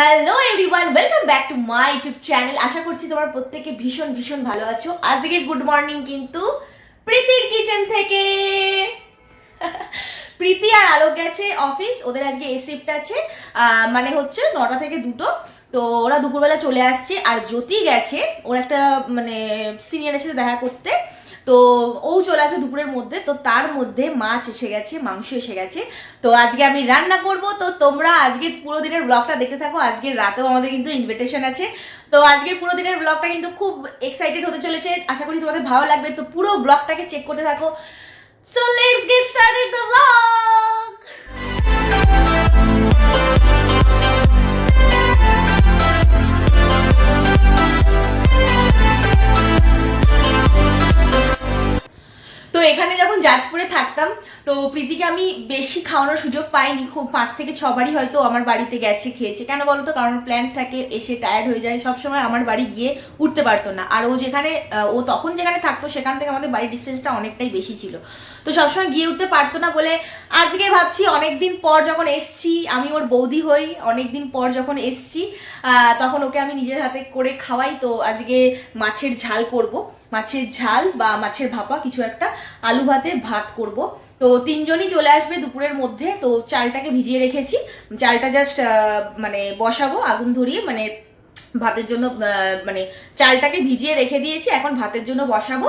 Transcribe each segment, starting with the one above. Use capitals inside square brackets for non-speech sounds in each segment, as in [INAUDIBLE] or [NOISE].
Hello everyone welcome back to my YouTube channel আশা করছি তোমার প্রত্যেকে ভীষণ ভীষণ ভালো আছো। আজকে গুড মর্নিং কিন্তু প্রীতির কিচেন থেকে। [LAUGHS] প্রীতি আর আলোক গেছে অফিস ওদের আজকে এ শিফট আছে। মানে হচ্ছে নটা থেকে দুটো। তো ওরা দুপুরবেলা চলে আসছে, আর জ্যোতি গেছে। ওর একটা মানে সিনিয়রের সাথে দেখা করতে। তো ও চলে আসে দুপুরের মধ্যে, তো তার মধ্যে মাছ এসে গেছে, মাংস এসে গেছে। তো আজকে আমি রান্না করব, তো তোমরা আজকে পুরো দিনের ব্লগটা দেখতে থাকো আজকের রাতেও আমাদের কিন্তু ইনভিটেশন আছে। তো আজকের পুরো দিনের ব্লগটা কিন্তু খুব এক্সাইটেড হতে চলেছে, আশা করি তোমাদের ভালো লাগবে। তো পুরো ব্লগটাকে চেক করতে থাকো। So let's get started the vlog এখানে যখন জাজপুরে থাকতাম, তো প্রীতিকে আমি বেশি খাওয়ানোর সুযোগ পাইনি। খুব পাঁচ থেকে ছবারই হয়তো আমার বাড়িতে গেছে, খেয়েছে। কেন বলো তো? কারণ প্ল্যান থাকে, এসে টায়ার্ড হয়ে যায়। সবসময় আমার বাড়ি গিয়ে উঠতে পারতো না। আর ও যেখানে ও তখন যেখানে থাকতো, সেখান থেকে আমাদের বাড়ির ডিস্টেন্সটা অনেকটাই বেশি ছিল। তো সবসময় গিয়ে উঠতে পারতো না বলে আজকে ভাবছি অনেকদিন পর যখন এসছি, আমি ওর বৌদি হই, অনেকদিন পর যখন এসছি তখন ওকে আমি নিজের হাতে করে খাওয়াই। তো আজকে মাছের ঝাল করব। মাছের ঝাল বা মাছের ভাপা কিছু একটা। আলু ভাতে ভাত করব। তো তিনজনই চলে আসবে দুপুরের মধ্যে। তো চালটাকে ভিজিয়ে রেখেছি। চালটা জাস্ট মানে বসাবো, আগুন ধরিয়ে মানে ভাতের জন্য মানে চালটাকে ভিজিয়ে রেখে দিয়েছি। এখন ভাতের জন্য বসাবো।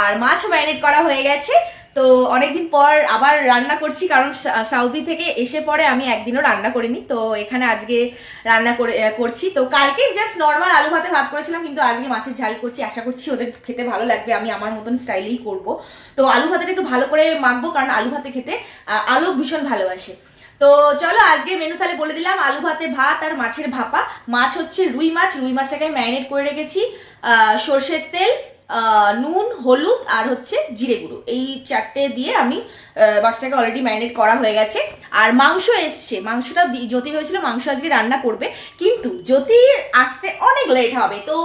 আর মাছ ম্যারিনেট করা হয়ে গেছে। তো অনেকদিন পর আবার রান্না করছি, কারণ সাউদি থেকে এসে পরে আমি একদিনও রান্না করিনি। তো এখানে আজকে রান্না করে করছি। তো কালকে জাস্ট নর্মাল আলু ভাতে ভাত করেছিলাম, কিন্তু আজকে মাছের ঝাল করছি। আশা করছি ওদের খেতে ভালো লাগবে, আমি আমার মতন স্টাইলেই করব। তো আলু ভাতেটা একটু ভালো করে মাখবো, কারণ আলু ভাতে খেতে আলু ভীষণ ভালোবাসে। তো চলো আজকের মেনু তাহলে বলে দিলাম, আলু ভাতে ভাত আর মাছের ভাপা। মাছ হচ্ছে রুই মাছ, রুই মাছটাকে ম্যারিনেট করে রেখেছি। সর্ষের তেল নুন, হলুদ আর হচ্ছে জিরে গুঁড়ো। এই চারটে দিয়ে আমি মাছটাকে অলরেডি ম্যারিনেট করা হয়ে গেছে। আর মাংস এসছে। মাংসটা জ্যোতি ভেবেছিল মাংস আজকে রান্না করবে। কিন্তু জ্যোতি আসতে অনেক লেট হবে। তো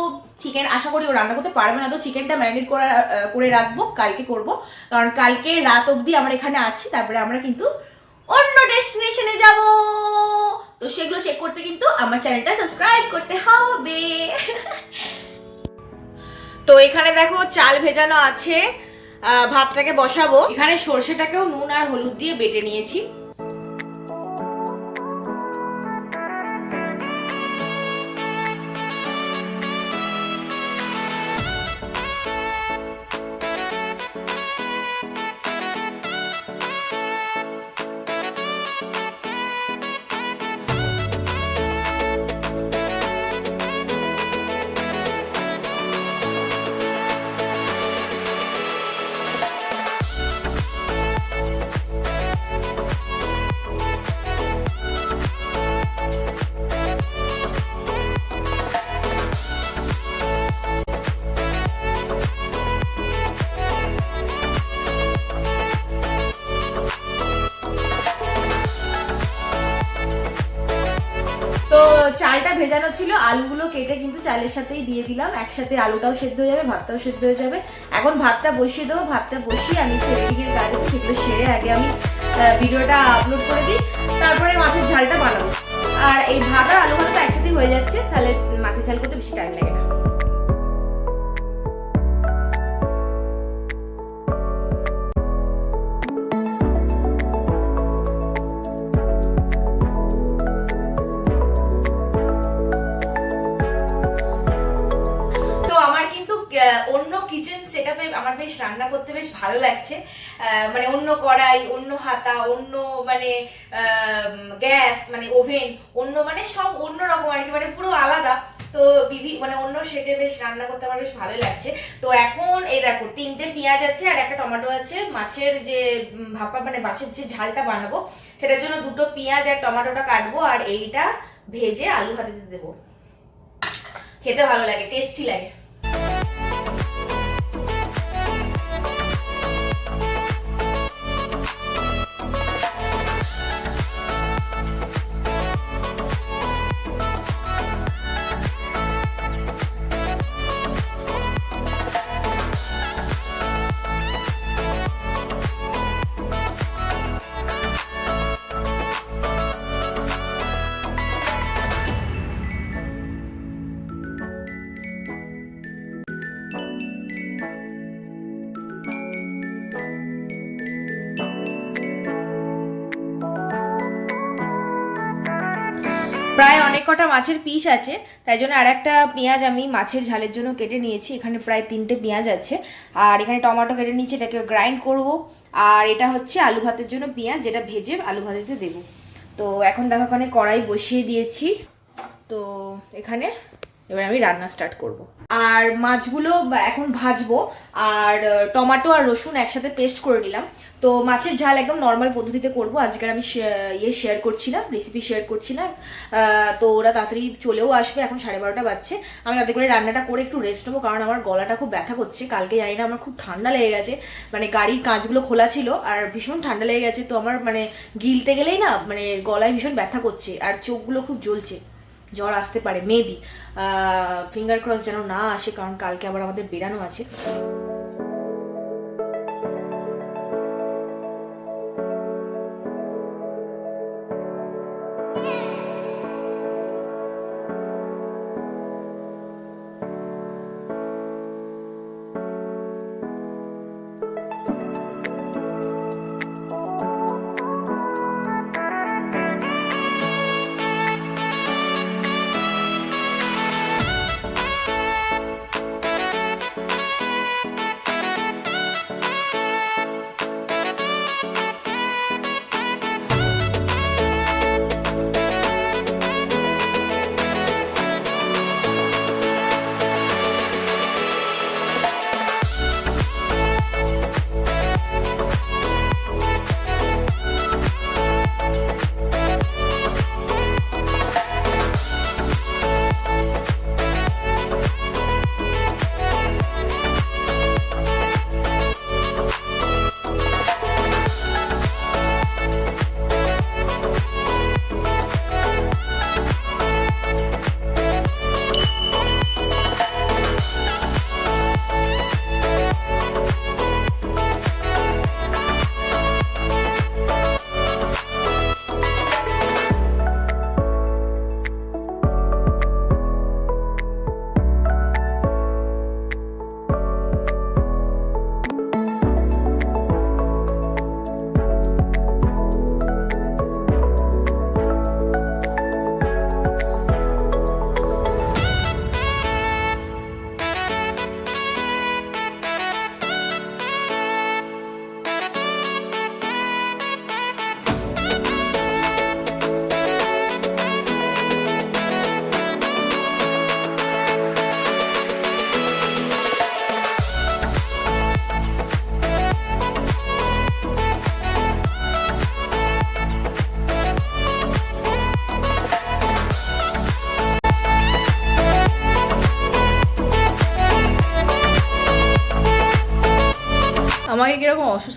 চিকেন আশা করি ও রান্না করতে পারবে না। তো চিকেনটা ম্যারিনেট করা করে রাখব, কালকে করব। কারণ কালকে রাত অবধি আমরা এখানে আছি। তারপরে আমরা কিন্তু অন্য ডেস্টিনেশনে যাব। তো সেগুলো চেক করতে কিন্তু আমার চ্যানেলটা সাবস্ক্রাইব করতে হবে। [LAUGHS] তো এখানে দেখো চাল ভেজানো আছে ভাতটাকে বসাবো। এখানে সর্ষেটাকেও নুন আর হলুদ দিয়ে বেটে নিয়েছি। ভেজানো ছিল, আলুগুলো কেটে কিন্তু চালের সাথেই দিয়ে দিলাম। একসাথে আলুটাও সেদ্ধ হয়ে যাবে, ভাতটাও সেদ্ধ হয়ে যাবে। এখন ভাতটা বসিয়ে দেবো, ভাতটা বসিয়ে আমি একটু গাড়ি সেগুলো সেরে আগে আমি ভিডিওটা আপলোড করে দিই, তারপরে মাছের ঝালটা বানাবো। আর এই ভাত আর আলু ভাতটা একসাথেই হয়ে যাচ্ছে, তাহলে মাছের ঝাল করতে বেশি টাইম লাগে না। রান্না করতে বেশ ভালো লাগছে। মানে অন্য কড়াই, অন্য হাতা, অন্য মানে গ্যাস মানে ওভেন, অন্য মানে সব অন্য রকম আর কি মানে পুরো আলাদা। তো বিভি মানে অন্য সেটে বেশ রান্না করতে আমার বেশ ভালোই লাগছে। তো এখন এই দেখো, তিনটে পেঁয়াজ আছে আর একটা টমেটো আছে। মাছের যে ভাপা মানে মাছের যে ঝালটা বানাবো, সেটার জন্য দুটো পেঁয়াজ আর টমেটোটা কাটবো আর এইটা ভেজে আলু দিয়ে দেবো। খেতে ভালো লাগে টেস্টি লাগে। প্রায় অনেক কটা মাছের পিস আছে, তাই জন্য আর একটা পেঁয়াজ আমি মাছের ঝালের জন্য কেটে নিয়েছি, এখানে প্রায় তিনটে পেঁয়াজ আছে। আর এখানে টমেটো কেটে নিয়েছি এটাকে গ্রাইন্ড করব। আর এটা হচ্ছে আলু ভাতের জন্য পেঁয়াজ, যেটা ভেজে আলু ভাতেতে দেবো। তো এখন দেখো ওখানে কড়াই বসিয়ে দিয়েছি। তো এখানে এবার আমি রান্না স্টার্ট করব। আর মাছগুলো এখন ভাজবো, আর টমেটো আর রসুন একসাথে পেস্ট করে নিলাম। তো মাছের ঝাল একদম নর্মাল পদ্ধতিতে করব। আজকের আমি ইয়ে শেয়ার করছি না রেসিপি শেয়ার করছি না। তো ওরা তাড়াতাড়ি চলেও আসবে, এখন সাড়ে বারোটা বাজছে। আমি তাদের করে রান্নাটা করে একটু রেস্ট নেব, কারণ আমার গলাটা খুব ব্যথা করছে। কালকে জানি না আমার খুব ঠান্ডা লেগে গেছে। মানে গাড়ির কাঁচগুলো খোলা ছিল, আর ভীষণ ঠান্ডা লেগে গেছে। তো আমার মানে গিলতে গেলেই না মানে গলায় ভীষণ ব্যথা করছে, আর চোখগুলো খুব জ্বলছে। জ্বর আসতে পারে মেবি ফিঙ্গার ক্রস যেন না আসে, কারণ কালকে আবার আমাদের বেরানো আছে।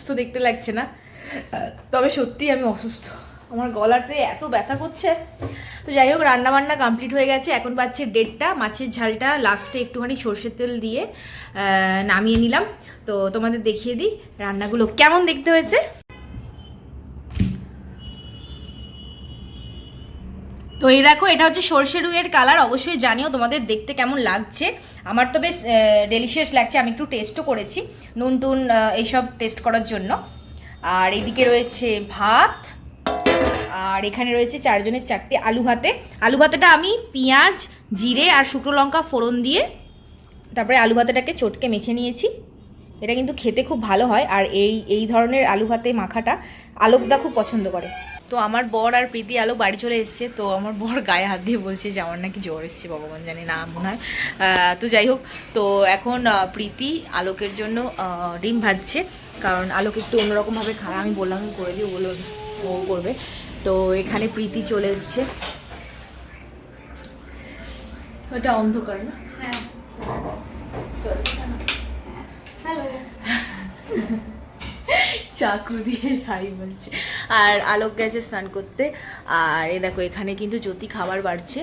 অসুস্থ দেখতে লাগছে না। তবে সত্যি আমি অসুস্থ। আমার গলাতে এত ব্যথা করছে। তো যাই হোক রান্না বান্না কমপ্লিট হয়ে গেছে। এখন পাচ্ছে ডেটটা মাছের ঝালটা লাস্টে একটুখানি সর্ষের তেল দিয়ে নামিয়ে নিলাম। তো তোমাদের দেখিয়ে দিই রান্নাগুলো। কেমন দেখতে হয়েছে? তো এই দেখো, এটা হচ্ছে সর্ষে রুইয়ের কালার অবশ্যই জানিও তোমাদের দেখতে কেমন লাগছে। আমার তো বেশ ডেলিশিয়াস লাগছে, আমি একটু টেস্টও করেছি, নুন টুন এইসব টেস্ট করার জন্য। আর এদিকে রয়েছে ভাত, আর এখানে রয়েছে চারজনের চারটে আলু ভাতে। আলু ভাতেটা আমি পেঁয়াজ, জিরে আর শুকনো লঙ্কা ফোড়ন দিয়ে তারপরে আলু ভাতেটাকে চটকে মেখে নিয়েছি। এটা কিন্তু খেতে খুব ভালো হয়, আর এই এই ধরনের আলু ভাতে মাখাটা আলোকদা খুব পছন্দ করে। তো আমার বর আর প্রীতি আলো বাড়ি চলে এসেছে তো আমার বর গায়ে হাত দিয়ে বলছে যে আমার নাকি জ্বর এসছে ভগবান জানি না মনে হয়। তো যাই হোক তো এখন প্রীতি আলোকের জন্য ডিম ভাজছে। কারণ আলোক একটু অন্যরকমভাবে খায় আমি বললাম করে দিই বলো ও করবে। তো এখানে প্রীতি চলে এসছে। ওটা অন্ধকার না? Sorry. [LAUGHS] চাকু দিয়ে হাই বলছে। আর আলোক গেছে স্নান করতে। আর এ দেখো, এখানে কিন্তু জ্যোতি খাবার বাড়ছে।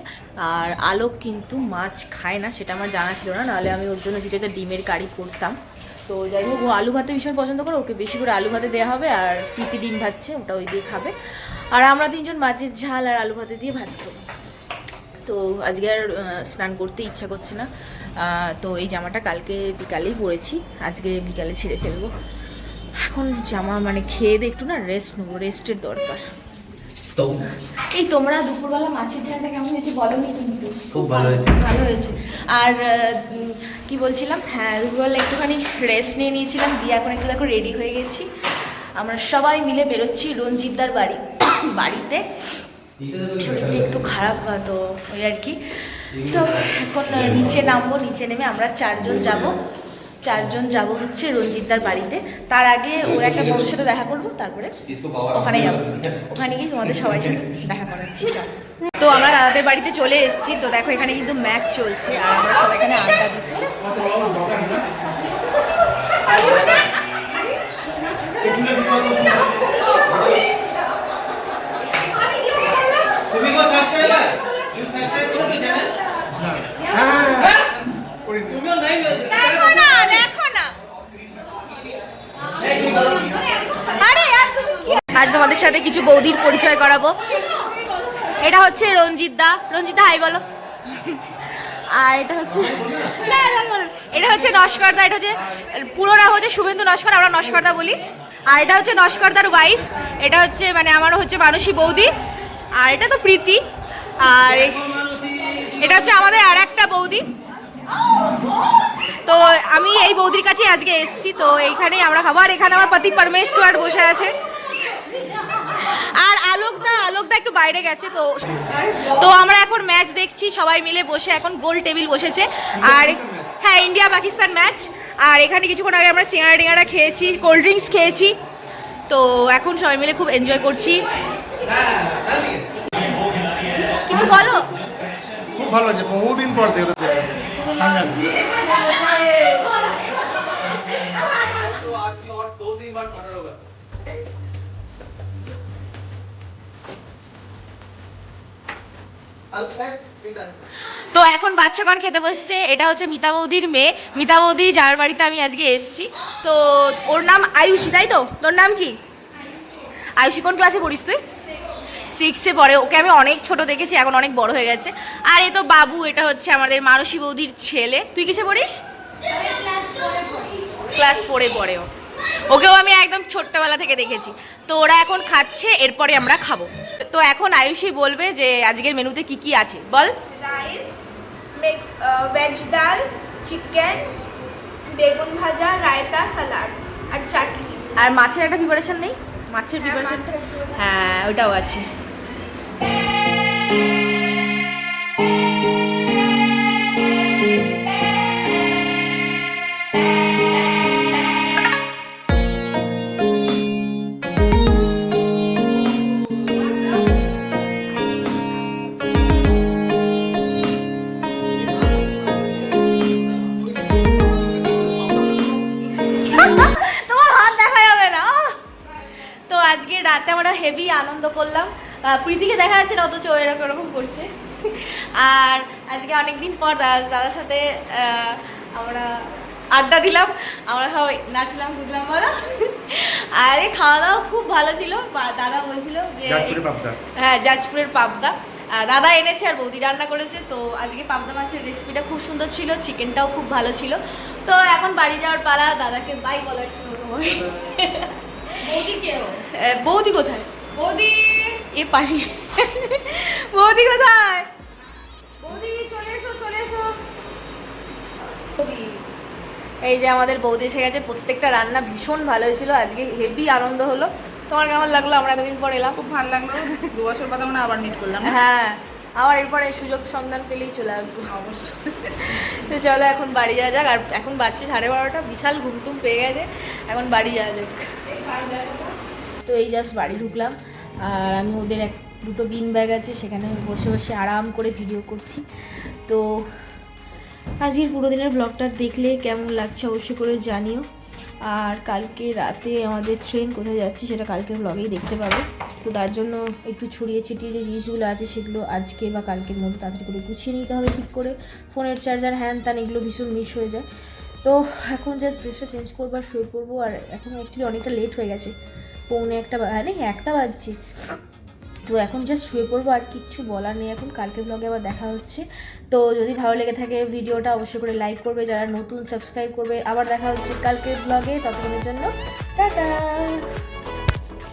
আর আলোক কিন্তু মাছ খায় না, সেটা আমার জানা ছিল না। নাহলে আমি ওর জন্য কিছু একটা ডিমের কারি করতাম। তো যাই হোক, ও আলু ভাতে ভীষণ পছন্দ করে। ওকে বেশি করে আলু ভাতে দেওয়া হবে। আর প্রীতি ডিম ভাজছে, ওটা ওই দিয়ে খাবে। আর আমরা তিনজন মাছের ঝাল আর আলু ভাতে দিয়ে ভাত খাব। তো আজকে আর স্নান করতে ইচ্ছা করছে না। তো এই জামাটা কালকে বিকালেই পরেছি। আজকে বিকালে ছেড়ে ফেলব। এখন জামা মানে খেয়ে দিয়ে একটু না রেস্ট নেব রেস্টের দরকার। তো? এই তোমরা দুপুরবেলা মাছের ঝালটা কেমন হয়েছে বলো নি কিন্তু। খুব ভালো হয়েছে। ভালো হয়েছে। আর কি বলছিলাম? হ্যাঁ দুপুরবেলা একটুখানি রেস্ট নিয়ে নিয়েছিলাম দিয়ে এখন একটু দেখো রেডি হয়ে গেছি। আমরা সবাই মিলে বেরোচ্ছি রঞ্জিতদার বাড়ি। বাড়িতে। শরীরটা একটু খারাপ তো ওই আর কি। তো এখন নিচে নামবো নিচে নেমে আমরা চারজন যাব। চারজন যাব হচ্ছে রঞ্জিতদার বাড়িতে। তার আগে ওর একটা বন্ধুর সাথে দেখা করব, তারপরে ওখানে যাব। ওখানে গিয়ে তোমাদের সবাই সাথে দেখা করাচ্ছি। তো আমরা দাদাদের বাড়িতে চলে এসেছি। তো দেখো, এখানে কিন্তু ম্যাচ চলছে, আর আমরা সবাই এখানে আড্ডা দিচ্ছি তুমি কো সাবস্ক্রাইবার তুমি সাবস্ক্রাইব করে দিয়েছ না তুমিও নাই দেখো না দেখো না আরে यार তুমি কি আজ তোমাদের সাথে কিছু বৌদির পরিচয় করাবো। এটা হচ্ছে রঞ্জিত দা। রঞ্জিত দা হাই বলো। আর এটা হচ্ছে। এটা হচ্ছে নস্কর দা এটা হচ্ছে পুরো নাম হচ্ছে শুভেন্দু নস্কর, আমরা নস্কর দা বলি। আর এটা হচ্ছে নস্করদার ওয়াইফ এটা হচ্ছে মানে আমারও হচ্ছে মানসী বৌদি। আর এটা তো প্রীতি। আর এটা হচ্ছে আমাদের আর একটা বৌদি। তো আমি এই বৌদির কাছে আজকে এসেছি। তো এইখানেই আমরা খাব। আর এখানে আমার পতি পরমেশ্বর বসে আছে। আর আলোকদা আলোকদা একটু বাইরে গেছে তো। তো আমরা এখন ম্যাচ দেখছি সবাই মিলে বসে এখন গোল টেবিল বসেছে। আর হ্যাঁ ইন্ডিয়া পাকিস্তান ম্যাচ আর এখানে কিছুক্ষণ আগে আমরা সিঙ্গারা টিঙ্গারা খেয়েছি কোল্ড ড্রিঙ্কস খেয়েছি। তো এখন সবাই মিলে খুব এনজয় করছি। কিছু বলো? খুব ভালো আছে বহুদিন পর দেখতে তো এখন বাচ্চাগণ খেতে বসছে এটা হচ্ছে মিতা বৌদির মেয়ে। মিতা বৌদি যার বাড়িতে আমি আজকে এসেছি। তো ওর নাম আয়ুষী তাই তো? তোর নাম কি? আয়ুষী কোন ক্লাসে পড়িস তুই? সিক্সে পড়ে। ওকে আমি অনেক ছোট দেখেছি এখন অনেক বড় হয়ে গেছে। আর এ তো বাবু এটা হচ্ছে আমাদের মানসী বৌদির ছেলে। তুই কিসে পড়িস? ক্লাস ফোরে পড়ে ও। ওকেও আমি একদম ছোট্টবেলা থেকে দেখেছি। তো ওরা এখন খাচ্ছে এরপরে আমরা খাব। তো এখন আয়ুষী বলবে যে আজকের মেনুতে কি কি আছে। বল। রাইস মিক্স ভেজ ডাল চিকেন বেগুন ভাজা রায়তা সালাড আর চাটনি। আর মাছের একটা প্রিপারেশন নেই? মাছের হ্যাঁ, প্রিপারেশন হ্যাঁ ওটাও আছে। হেভি আনন্দ করলাম। প্রীতিকে দেখা যাচ্ছে না অথচ এরকম এরকম করছে। আর আজকে অনেকদিন পর দাদার সাথে আমরা আড্ডা দিলাম। আমরা সবাই নাচলাম বুঝলাম বলো। আরে খাওয়া দাওয়া খুব ভালো ছিল। দাদা বলছিল যে হ্যাঁ যাজপুরের পাবদা। দাদা এনেছে আর বৌদি রান্না করেছে। তো আজকে পাবদা মাছের রেসিপিটা খুব সুন্দর ছিল চিকেনটাও খুব ভালো ছিল। তো এখন বাড়ি যাওয়ার পালা দাদাকে বাই বলার সময় বৌদি কেউ বৌদি কোথায়? বৌদি। এ পালি বৌদি কোথায়? বৌদি চলে এসো চলে এসো। বৌদি। এই যে আমাদের বৌদি এসে গেছে প্রত্যেকটা রান্না ভীষণ ভালো হয়েছিল আজকে হেভি আনন্দ হলো। তোমার কেমন লাগল? আমরা এতদিন পর এলাম। খুব ভালো লাগল। দু বছর বাদে আমরা আবার মিট করলাম। হ্যাঁ আবার এরপরে সুযোগ সন্ধান পেলেই চলে আসব। অবশ্যই। তো চলো এখন বাড়ি যাওয়া যাক। আর এখন বাচ্চা সাড়ে বারোটা বিশাল ঘুম টুম পেয়ে গেছে। এখন বাড়ি যাওয়া যাক। তো এই জাস্ট বাড়ি ঢুকলাম। আর আমি ওদের এক, দুটো বিন ব্যাগ আছে, সেখানে বসে বসে আরাম করে ভিডিও করছি। তো আজকের পুরো দিনের ব্লগটা দেখলে কেমন লাগছে অবশ্যই করে জানিও। আর কালকে রাতে আমাদের ট্রেন কোথায় যাচ্ছে সেটা কালকের ব্লগেই দেখতে পাবে। তো তার জন্য একটু ছড়িয়ে ছিটিয়ে যে জিনিসগুলো আছে সেগুলো আজকে বা কালকের মধ্যে তাড়াতাড়ি করে গুছিয়ে নিতে হবে ঠিক করে। ফোনের চার্জার হ্যান ত্যান এগুলো ভীষণ মিস হয়ে যায়। তো এখন জাস্ট ড্রেসটা চেঞ্জ করব আর শুয়ে পড়ব। আর এখন অ্যাকচুয়ালি অনেকটা লেট হয়ে গেছে। পৌনে একটা হ্যাঁ একটা বাজছে। তো এখন জাস্ট শুয়ে পড়ব আর কিচ্ছু বলার নেই। এখন কালকে ব্লগে আবার দেখা হচ্ছে। তো যদি ভালো লেগে থাকে ভিডিওটা, অবশ্যই করে লাইক করবে। যারা নতুন সাবস্ক্রাইব করবে, আবার দেখা হচ্ছে কালকের ব্লগে ততক্ষণের জন্য। টাটা!